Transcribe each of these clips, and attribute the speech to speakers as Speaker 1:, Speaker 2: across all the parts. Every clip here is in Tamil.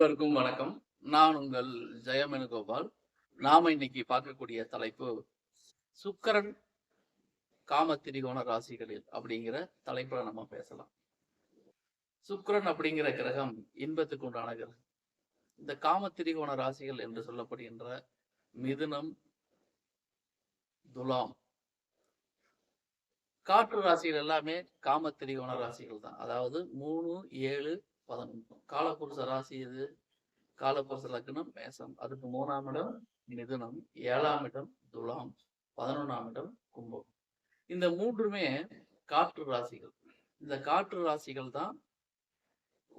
Speaker 1: அனைவருக்கும் வணக்கம். நான் உங்கள் ஜெயமேனுகோபால். நாம இன்னைக்கு பார்க்கக்கூடிய தலைப்பு சுக்கிரன் காம திரிகோண ராசிகளில் அப்படிங்கிற தலைப்புல நம்ம பேசலாம். சுக்கிரன் அப்படிங்கிற கிரகம் இன்பத்துக்கு உண்டான கிரகம். இந்த காம திரிகோண ராசிகள் என்று சொல்லப்படுகின்ற மிதுனம் துலாம். காற்று ராசிகள் எல்லாமே காம திரிகோண ராசிகள் தான் அதாவது மூணு ஏழு பதினொன்று காலபுருஷ ராசி எது? காலப்புருஷ லக்னம் மேசம். அதுக்கு மூணாம் இடம் மிதுனம் ஏழாம் இடம் துலாம் பதினொன்றாம் இடம் கும்பம். இந்த மூன்றுமே காற்று ராசிகள். இந்த காற்று ராசிகள் தான்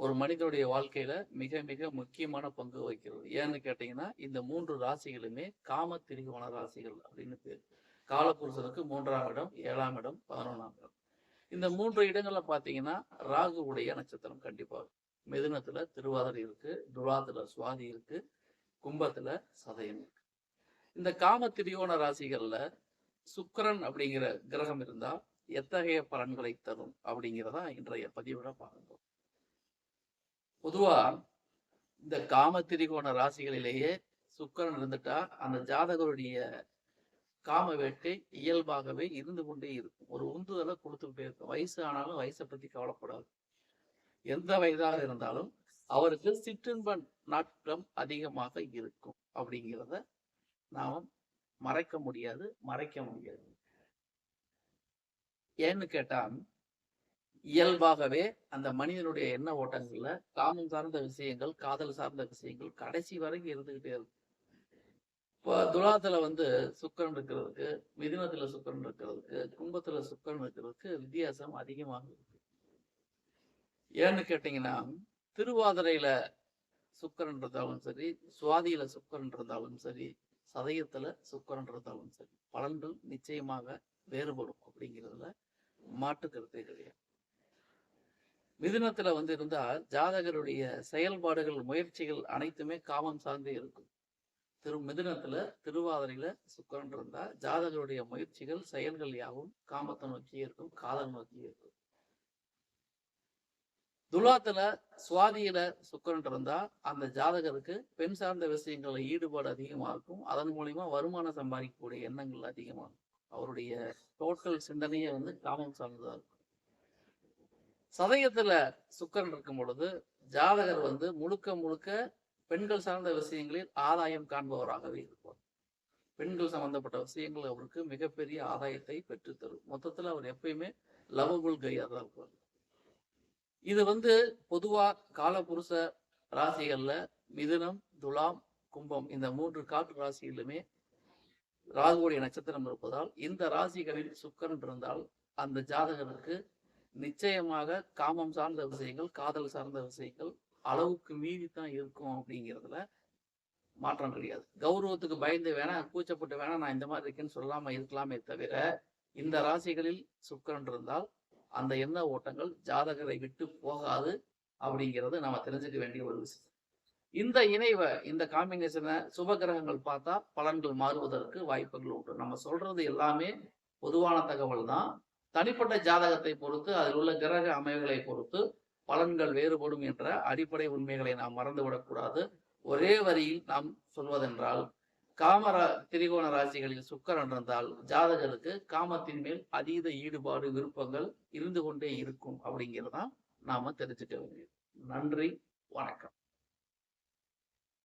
Speaker 1: ஒரு மனிதனுடைய வாழ்க்கையில மிக மிக முக்கியமான பங்கு வகிக்கிறது. ஏன்னு கேட்டீங்கன்னா இந்த மூன்று ராசிகளுமே காம திரிகோண ராசிகள் அப்படின்னு பேர். காலப்புருஷனுக்கு மூன்றாம் இடம் ஏழாம் இடம் பதினொன்றாம் இடம். இந்த மூன்று இடங்கள்ல பாத்தீங்கன்னா ராகு உடைய நட்சத்திரம் கண்டிப்பாக மிதுனத்துல திருவாதிரை இருக்கு துராத்துல சுவாதி இருக்கு கும்பத்துல சதயம் இருக்கு. இந்த காம திரியோண ராசிகள்ல சுக்கரன் அப்படிங்கிற கிரகம் இருந்தா எத்தகைய பலன்களை தரும் அப்படிங்கிறதா இன்றைய பதிவிட பார்க்கணும் பொதுவா இந்த காம திரிகோண ராசிகளிலேயே சுக்கிரன் இருந்துட்டா அந்த ஜாதகருடைய காம வேட்டை இயல்பாகவே இருந்து கொண்டே இருக்கும். ஒரு உந்துதலை கொடுத்துக்கிட்டே இருக்கும். வயசு ஆனாலும் வயசை பத்தி கவலைப்படாது. எந்த வயதாக இருந்தாலும் அவருக்கு சிற்றின்ப நாட்டம் அதிகமாக இருக்கும். அப்படிங்கிறத நாம் மறைக்க முடியாது மறைக்க முடியாது. ஏன்னு கேட்டா இயல்பாகவே அந்த மனிதனுடைய எண்ண ஓட்டங்கள்ல காமம் சார்ந்த விஷயங்கள் காதல் சார்ந்த விஷயங்கள் கடைசி வரைக்கும் இருந்துகிட்டே இருக்கும். இப்போ துலாத்துல வந்து சுக்கரன் இருக்கிறதுக்கு மிதுனத்துல சுக்கரன் இருக்கிறதுக்கு கும்பத்துல சுக்கரன் இருக்கிறதுக்கு வித்தியாசம் அதிகமாக இருக்கு. ஏன்னு கேட்டீங்கன்னா திருவாதிரையில சுக்கரன் இருந்தாலும் சரி சுவாதியில சுக்கரன் இருந்தாலும் சரி சதயத்துல சுக்கரன் இருந்தாலும் சரி பலன்கள் நிச்சயமாக வேறுபடும் அப்படிங்கிறதுல மாற்று கருத்தை கிடையாது. மிதுனத்துல வந்து இருந்தா ஜாதகருடைய செயல்பாடுகள் முயற்சிகள் அனைத்துமே காமம் சார்ந்தே இருக்கும். திரு மிதுனத்துல திருவாதிரையில சுக்கரன் இருந்தா ஜாதகருடைய முயற்சிகள் செயல்கள் யாவும் காமத்தை நோக்கி இருக்கும் காதல் நோக்கி இருக்கும். துலாத்துல சுவாதியில சுக்கரன் இருந்தா அந்த ஜாதகருக்கு பெண் சார்ந்த விஷயங்கள்ல ஈடுபாடு அதிகமா இருக்கும். அதன் மூலியமா வருமானம் சம்பாதிக்கக்கூடிய எண்ணங்கள் அதிகமாகும் அவருடைய டோட்டல் சிந்தனையே வந்து காமம் சார்ந்ததா இருக்கும். சதயத்துல சுக்கரன் இருக்கும் பொழுது ஜாதகர் வந்து முழுக்க முழுக்க பெண்கள் சார்ந்த விஷயங்களில் ஆதாயம் காண்பவராகவே இருப்பார். பெண்கள் சம்பந்தப்பட்ட விஷயங்கள் அவருக்கு மிகப்பெரிய ஆதாயத்தை பெற்றுத்தரும். மொத்தத்தில் அவர் எப்பயுமே லவபுல் கையாக தான் இருப்பார். இது வந்து பொதுவா காலபுருஷ ராசிகள்ல மிதுனம் துலாம் கும்பம் இந்த மூன்று காற்று ராசியிலுமே ராகுடைய நட்சத்திரம் இருப்பதால் இந்த ராசிகளில் சுக்கரன் இருந்தால் அந்த ஜாதகருக்கு நிச்சயமாக காமம் சார்ந்த விஷயங்கள் காதல் சார்ந்த விஷயங்கள் அளவுக்கு மீறி தான் இருக்கும் அப்படிங்கிறதுல மாற்றம் கிடையாது. கௌரவத்துக்கு பயந்து வேணா கூச்சப்பட்டு வேணா நான் இந்த மாதிரி இருக்கேன்னு சொல்லாம இருக்கலாமே தவிர இந்த ராசிகளில் சுக்கரன் இருந்தால் அந்த எண்ண ஓட்டங்கள் ஜாதகரை விட்டு போகாது அப்படிங்கிறது நம்ம தெரிஞ்சுக்க வேண்டிய ஒரு விஷயம். இந்த இணைவை இந்த காம்பினேஷனை சுப கிரகங்கள் பார்த்தா பலன்கள் மாறுவதற்கு வாய்ப்புகள் உண்டு. நம்ம சொல்றது எல்லாமே பொதுவான தகவல் தான் தனிப்பட்ட ஜாதகத்தை பொறுத்து அதில் உள்ள கிரக அமைவுகளை பொறுத்து பலன்கள் வேறுபடும் என்ற அடிப்படை உண்மைகளை நாம் மறந்துவிடக்கூடாது. ஒரே வரியில் நாம் சொல்வதென்றால் காமரா திரிகோண ராசிகளில் சுக்கரன் இருந்தால் ஜாதகருக்கு காமத்தின் மேல் அதீத ஈடுபாடு விருப்பங்கள் இருந்து கொண்டே இருக்கும் அப்படிங்கிறதான் நாம தெரிஞ்சுக்க வேண்டியது. நன்றி வணக்கம்.